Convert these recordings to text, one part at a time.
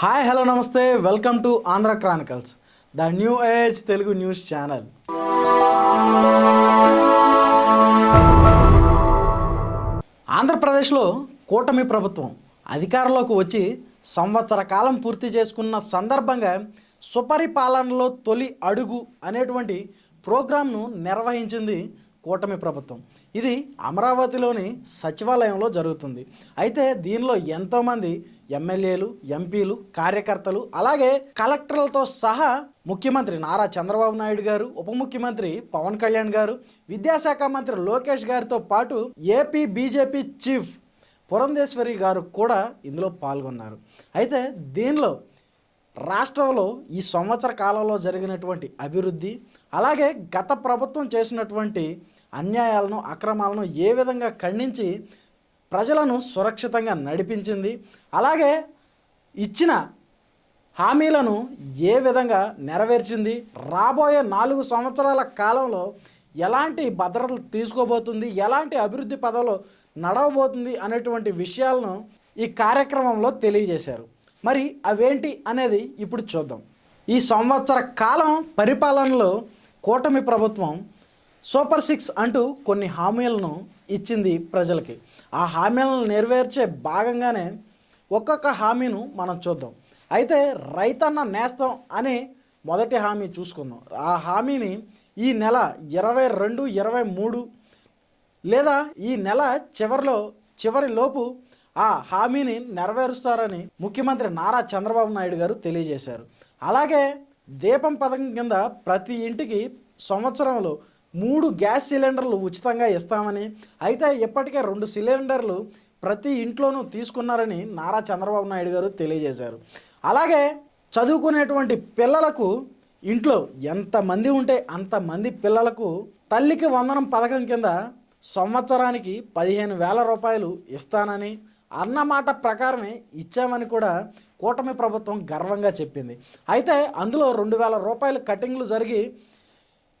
Hi hello నమస్తే welcome to Andhra chronicles the new age Telugu news channel ఆంధ్రప్రదేశ్లో కూటమి ప్రభుత్వం అధికారంలోకి వచ్చి సంవత్సర కాలం పూర్తి చేసుకున్న సందర్భంగా సుపరిపాలనలో తొలి అడుగు అనేటువంటి ప్రోగ్రాంను నిర్వహించింది కూటమి ప్రభుత్వం ఇది అమరావతిలోని సచివాలయంలో జరుగుతుంది అయితే దీనిలో ఎంతోమంది ఎమ్మెల్యేలు ఎంపీలు కార్యకర్తలు అలాగే కలెక్టర్లతో సహా ముఖ్యమంత్రి నారా చంద్రబాబు నాయుడు గారు ఉప ముఖ్యమంత్రి పవన్ కళ్యాణ్ గారు విద్యాశాఖ మంత్రి లోకేష్ గారితో పాటు ఏపీ బీజేపీ చీఫ్ పురంధేశ్వరి గారు కూడా ఇందులో పాల్గొన్నారు అయితే దీనిలో రాష్ట్రంలో ఈ సంవత్సర కాలంలో జరిగినటువంటి అభివృద్ధి అలాగే గత ప్రభుత్వం చేసినటువంటి అన్యాయాలను అక్రమాలను ఏ విధంగా ఖండించి ప్రజలను సురక్షితంగా నడిపించింది అలాగే ఇచ్చిన హామీలను ఏ విధంగా నెరవేర్చింది రాబోయే నాలుగు సంవత్సరాల కాలంలో ఎలాంటి భద్రతలు తీసుకోబోతుంది ఎలాంటి అభివృద్ధి పదవులు నడవబోతుంది అనేటువంటి విషయాలను ఈ కార్యక్రమంలో తెలియజేశారు మరి అవేంటి అనేది ఇప్పుడు చూద్దాం ఈ సంవత్సర కాలం పరిపాలనలో కూటమి ప్రభుత్వం సూపర్ సిక్స్ అంటూ కొన్ని హామీలను ఇచ్చింది ప్రజలకి ఆ హామీలను నెరవేర్చే భాగంగానే ఒక్కొక్క హామీను మనం చూద్దాం అయితే రైతన్న నేస్తం అనే మొదటి హామీ చూసుకుందాం ఆ హామీని ఈ నెల ఇరవై రెండు ఇరవై మూడు లేదా ఈ నెల చివరిలో చివరిలోపు ఆ హామీని నెరవేరుస్తారని ముఖ్యమంత్రి నారా చంద్రబాబు నాయుడు గారు తెలియజేశారు అలాగే దీపం పథకం కింద ప్రతి ఇంటికి సంవత్సరంలో మూడు గ్యాస్ సిలిండర్లు ఉచితంగా ఇస్తామని అయితే ఇప్పటికే రెండు సిలిండర్లు ప్రతి ఇంట్లోనూ తీసుకున్నారని నారా చంద్రబాబు నాయుడు గారు తెలియజేశారు అలాగే చదువుకునేటువంటి పిల్లలకు ఇంట్లో ఎంతమంది ఉంటే అంతమంది పిల్లలకు తల్లికి వందనం పథకం కింద సంవత్సరానికి పదిహేను వేల రూపాయలు ఇస్తానని అన్నమాట ప్రకారమే ఇచ్చామని కూడా కూటమి ప్రభుత్వం గర్వంగా చెప్పింది అయితే అందులో రెండు వేల రూపాయలు కటింగ్లు జరిగి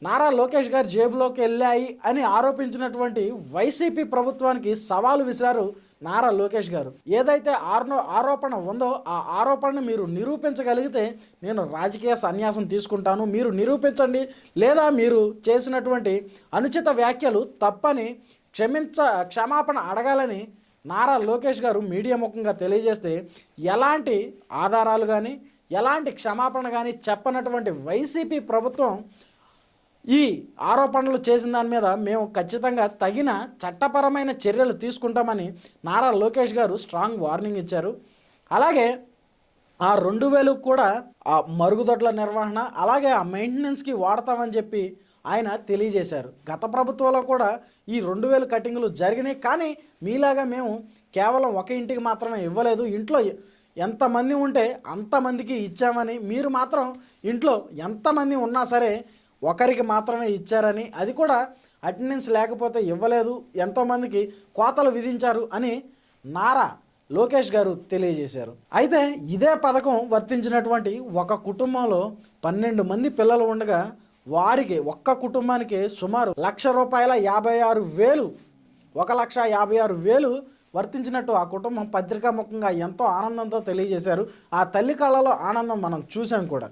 నారా లోకేష్ గారు జేబులోకి వెళ్ళాయి అని ఆరోపించినటువంటి వైసీపీ ప్రభుత్వానికి సవాలు విసిరారు నారా లోకేష్ గారు ఏదైతే ఆరో ఆరోపణ ఉందో ఆ ఆరోపణను మీరు నిరూపించగలిగితే నేను రాజకీయ సన్యాసం తీసుకుంటాను మీరు నిరూపించండి లేదా మీరు చేసినటువంటి అనుచిత వ్యాఖ్యలు తప్పని క్షమించ క్షమాపణ అడగాలని నారా లోకేష్ గారు మీడియా ముఖంగా తెలియజేస్తే ఎలాంటి ఆధారాలు కానీ ఎలాంటి క్షమాపణ కానీ చెప్పనటువంటి వైసీపీ ప్రభుత్వం ఈ ఆరోపణలు చేసిన దాని మీద మేము ఖచ్చితంగా తగిన చట్టపరమైన చర్యలు తీసుకుంటామని నారా లోకేష్ గారు స్ట్రాంగ్ వార్నింగ్ ఇచ్చారు అలాగే ఆ రెండు వేలు కూడా ఆ మరుగుదొడ్ల నిర్వహణ అలాగే ఆ మెయింటెనెన్స్కి వాడతామని చెప్పి ఆయన తెలియజేశారు గత ప్రభుత్వంలో కూడా ఈ రెండు వేలు కటింగ్లు జరిగినాయి కానీ మీలాగా మేము కేవలం ఒక ఇంటికి మాత్రమే ఇవ్వలేదు ఇంట్లో ఎంతమంది ఉంటే అంతమందికి ఇచ్చామని మీరు మాత్రం ఇంట్లో ఎంతమంది ఉన్నా సరే ఒకరికి మాత్రమే ఇచ్చారని అది కూడా అటెండెన్స్ లేకపోతే ఇవ్వలేదు ఎంతోమందికి కోతలు విధించారు అని నారా లోకేష్ గారు తెలియజేశారు అయితే ఇదే పథకం వర్తించినటువంటి ఒక కుటుంబంలో పన్నెండు మంది పిల్లలు ఉండగా వారికి ఒక్క కుటుంబానికి సుమారు లక్ష రూపాయల యాభై ఆరు వేలు ఒక లక్ష యాభై ఆరు వేలు వర్తించినట్టు ఆ కుటుంబం పత్రికాముఖంగా ఎంతో ఆనందంతో తెలియజేశారు ఆ తల్లి కళ్ళలో ఆనందం మనం చూసాం కూడా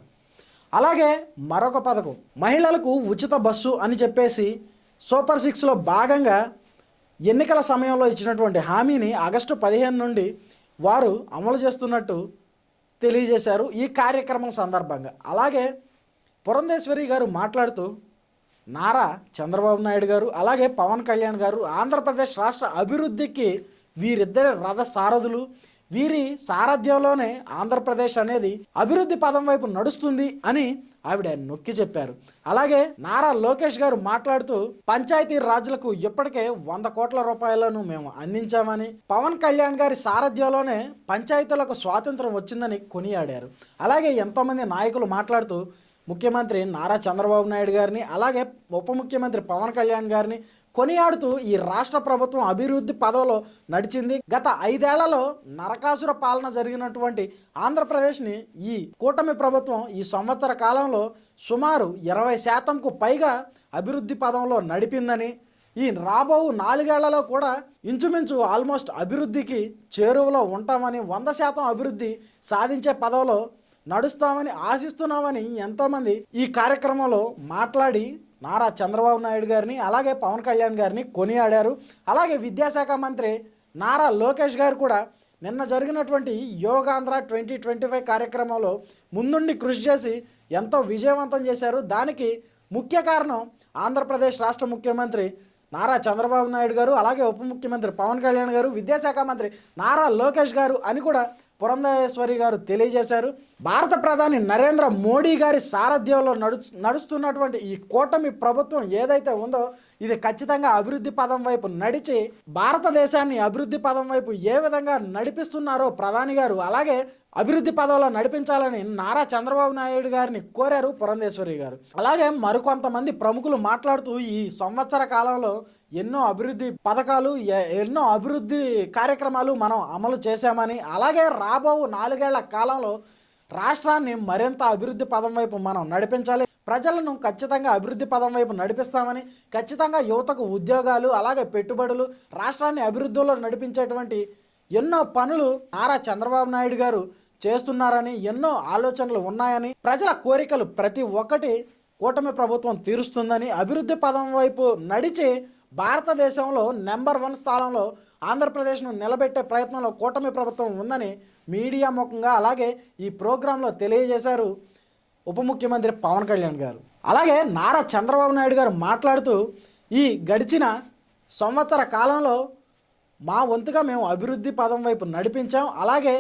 అలాగే మరొక పథకం మహిళలకు ఉచిత బస్సు అని చెప్పేసి సూపర్ సిక్స్లో భాగంగా ఎన్నికల సమయంలో ఇచ్చినటువంటి హామీని ఆగస్టు పదిహేను నుండి వారు అమలు చేస్తున్నట్టు తెలియజేశారు ఈ కార్యక్రమం సందర్భంగా అలాగే పురంధేశ్వరి గారు మాట్లాడుతూ నారా చంద్రబాబు నాయుడు గారు అలాగే పవన్ కళ్యాణ్ గారు ఆంధ్రప్రదేశ్ రాష్ట్ర అభివృద్ధికి వీరిద్దరి రథ సారథులు వీరి సారథ్యంలోనే ఆంధ్రప్రదేశ్ అనేది అభివృద్ధి పదం వైపు నడుస్తుంది అని ఆవిడ నొక్కి చెప్పారు అలాగే నారా లోకేష్ గారు మాట్లాడుతూ పంచాయతీ రాజులకు ఇప్పటికే వంద కోట్ల రూపాయలను మేము అందించామని పవన్ కళ్యాణ్ గారి సారథ్యంలోనే పంచాయతీలకు స్వాతంత్రం వచ్చిందని కొనియాడారు అలాగే ఎంతోమంది నాయకులు మాట్లాడుతూ ముఖ్యమంత్రి నారా చంద్రబాబు నాయుడు గారిని అలాగే ఉప ముఖ్యమంత్రి పవన్ కళ్యాణ్ గారిని కొనియాడుతూ ఈ రాష్ట్ర ప్రభుత్వం అభివృద్ధి పదవిలో నడిచింది గత ఐదేళ్లలో నరకాసుర పాలన జరిగినటువంటి ఆంధ్రప్రదేశ్ని ఈ కూటమి ప్రభుత్వం ఈ సంవత్సర కాలంలో సుమారు ఇరవై శాతంకు పైగా అభివృద్ధి పదంలో నడిపిందని ఈ రాబో నాలుగేళ్లలో కూడా ఇంచుమించు ఆల్మోస్ట్ అభివృద్ధికి చేరువలో ఉంటామని వంద శాతం అభివృద్ధి సాధించే పదవిలో నడుస్తామని ఆశిస్తున్నామని ఎంతోమంది ఈ కార్యక్రమంలో మాట్లాడి నారా చంద్రబాబు నాయుడు గారిని అలాగే పవన్ కళ్యాణ్ గారిని కొనియాడారు అలాగే విద్యాశాఖ మంత్రి నారా లోకేష్ గారు కూడా నిన్న జరిగినటువంటి యోగాంధ్ర ట్వంటీ ట్వంటీ ఫైవ్ కార్యక్రమంలో ముందుండి కృషి చేసి ఎంతో విజయవంతం చేశారు దానికి ముఖ్య కారణం ఆంధ్రప్రదేశ్ రాష్ట్ర ముఖ్యమంత్రి నారా చంద్రబాబు నాయుడు గారు అలాగే ఉప ముఖ్యమంత్రి పవన్ కళ్యాణ్ గారు విద్యాశాఖ మంత్రి నారా లోకేష్ గారు అని కూడా పురంధేశ్వరి గారు తెలియజేశారు భారత ప్రధాని నరేంద్ర మోడీ గారి సారథ్యంలో నడు నడుస్తున్నటువంటి ఈ కూటమి ప్రభుత్వం ఏదైతే ఉందో ఇది ఖచ్చితంగా అభివృద్ధి పదం వైపు నడిచి భారతదేశాన్ని అభివృద్ధి పదం వైపు ఏ విధంగా నడిపిస్తున్నారో ప్రధాని గారు అలాగే అభివృద్ధి పదవులో నడిపించాలని నారా చంద్రబాబు నాయుడు గారిని కోరారు పురంధేశ్వరి గారు అలాగే మరికొంతమంది ప్రముఖులు మాట్లాడుతూ ఈ సంవత్సర కాలంలో ఎన్నో అభివృద్ధి పథకాలు ఎన్నో అభివృద్ధి కార్యక్రమాలు మనం అమలు చేశామని అలాగే రాబో నాలుగేళ్ల కాలంలో రాష్ట్రాన్ని మరింత అభివృద్ధి పదం వైపు మనం నడిపించాలి ప్రజలను ఖచ్చితంగా అభివృద్ధి పదం వైపు నడిపిస్తామని ఖచ్చితంగా యువతకు ఉద్యోగాలు అలాగే పెట్టుబడులు రాష్ట్రాన్ని అభివృద్ధిలో నడిపించేటువంటి ఎన్నో పనులు నారా చంద్రబాబు నాయుడు గారు చేస్తున్నారని ఎన్నో ఆలోచనలు ఉన్నాయని ప్రజల కోరికలు ప్రతి ఒక్కటి కూటమి ప్రభుత్వం తీరుస్తుందని అభివృద్ధి పదం వైపు నడిచి భారతదేశంలో నెంబర్ వన్ స్థానంలో ఆంధ్రప్రదేశ్ను నిలబెట్టే ప్రయత్నంలో కూటమి ప్రభుత్వం ఉందని మీడియా ముఖంగా అలాగే ఈ ప్రోగ్రాంలో తెలియజేశారు ఉప ముఖ్యమంత్రి పవన్ కళ్యాణ్ గారు అలాగే నారా చంద్రబాబు నాయుడు గారు మాట్లాడుతూ ఈ గడిచిన సంవత్సర కాలంలో మా వంతుగా మేము అభివృద్ధి పదం వైపు నడిపించాం అలాగే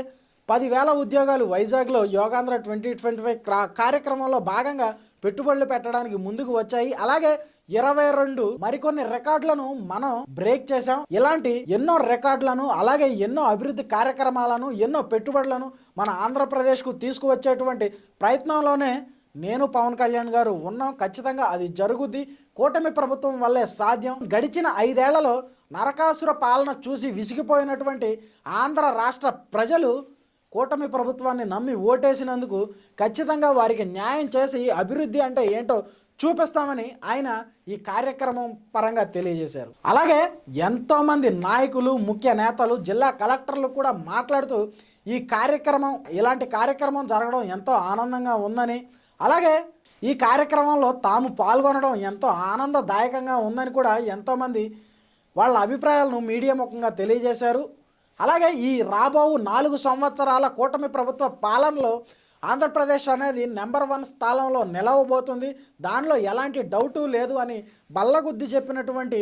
పదివేల ఉద్యోగాలు వైజాగ్లో యోగాంధ్ర ట్వంటీ ట్వంటీ ఫైవ్ క్రా కార్యక్రమంలో భాగంగా పెట్టుబడులు పెట్టడానికి ముందుకు వచ్చాయి అలాగే ఇరవై రెండు మరికొన్ని రికార్డులను మనం బ్రేక్ చేశాం ఇలాంటి ఎన్నో రికార్డులను అలాగే ఎన్నో అభివృద్ధి కార్యక్రమాలను ఎన్నో పెట్టుబడులను మన ఆంధ్రప్రదేశ్కు తీసుకువచ్చేటువంటి ప్రయత్నంలోనే నేను పవన్ కళ్యాణ్ గారు ఉన్నాం ఖచ్చితంగా అది జరుగుద్ది కూటమి ప్రభుత్వం వల్లే సాధ్యం గడిచిన ఐదేళ్లలో నరకాసుర పాలన చూసి విసిగిపోయినటువంటి ఆంధ్ర రాష్ట్ర ప్రజలు కూటమి ప్రభుత్వాన్ని నమ్మి ఓటేసినందుకు ఖచ్చితంగా వారికి న్యాయం చేసి అభివృద్ధి అంటే ఏంటో చూపిస్తామని ఆయన ఈ కార్యక్రమం పరంగా తెలియజేశారు అలాగే ఎంతోమంది నాయకులు ముఖ్య నేతలు జిల్లా కలెక్టర్లు కూడా మాట్లాడుతూ ఈ కార్యక్రమం ఇలాంటి కార్యక్రమం జరగడం ఎంతో ఆనందంగా ఉందని అలాగే ఈ కార్యక్రమంలో తాము పాల్గొనడం ఎంతో ఆనందదాయకంగా ఉందని కూడా ఎంతోమంది వాళ్ళ అభిప్రాయాలను మీడియా ముఖంగా తెలియజేశారు అలాగే ఈ రాబోవు నాలుగు సంవత్సరాల కూటమి ప్రభుత్వ పాలనలో ఆంధ్రప్రదేశ్ అనేది నెంబర్ వన్ స్థానంలో నిలవబోతుంది దానిలో ఎలాంటి డౌటు లేదు అని బల్లగుద్ది చెప్పినటువంటి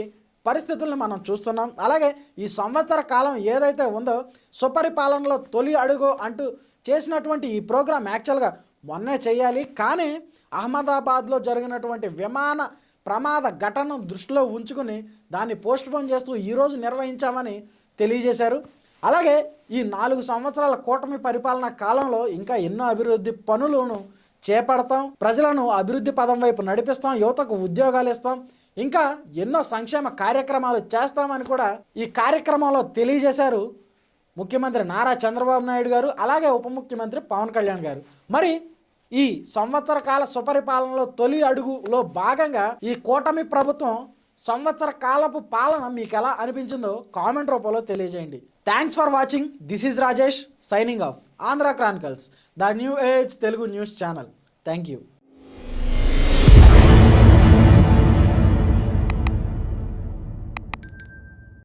పరిస్థితులను మనం చూస్తున్నాం అలాగే ఈ సంవత్సర కాలం ఏదైతే ఉందో సుపరిపాలనలో తొలి అడుగు అంటూ చేసినటువంటి ఈ ప్రోగ్రాం యాక్చువల్గా మొన్నే చేయాలి కానీ అహ్మదాబాద్లో జరిగినటువంటి విమాన ప్రమాద ఘటనను దృష్టిలో ఉంచుకుని దాన్ని పోస్ట్పోన్ చేస్తూ ఈరోజు నిర్వహించామని తెలియజేశారు అలాగే ఈ నాలుగు సంవత్సరాల కూటమి పరిపాలన కాలంలో ఇంకా ఎన్నో అభివృద్ధి పనులను చేపడతాం ప్రజలను అభివృద్ధి పదం వైపు నడిపిస్తాం యువతకు ఉద్యోగాలు ఇస్తాం ఇంకా ఎన్నో సంక్షేమ కార్యక్రమాలు చేస్తామని కూడా ఈ కార్యక్రమంలో తెలియజేశారు ముఖ్యమంత్రి నారా చంద్రబాబు నాయుడు గారు అలాగే ఉప ముఖ్యమంత్రి పవన్ కళ్యాణ్ గారు మరి ఈ సంవత్సర కాల సుపరిపాలనలో తొలి అడుగులో భాగంగా ఈ కూటమి ప్రభుత్వం సంవత్సర కాలపు పాలన మీకు ఎలా అనిపించిందో కామెంట్ రూపంలో తెలియజేయండి Thanks for watching. This is Rajesh signing off. Andhra Chronicles, the new age Telugu news channel. Thank you.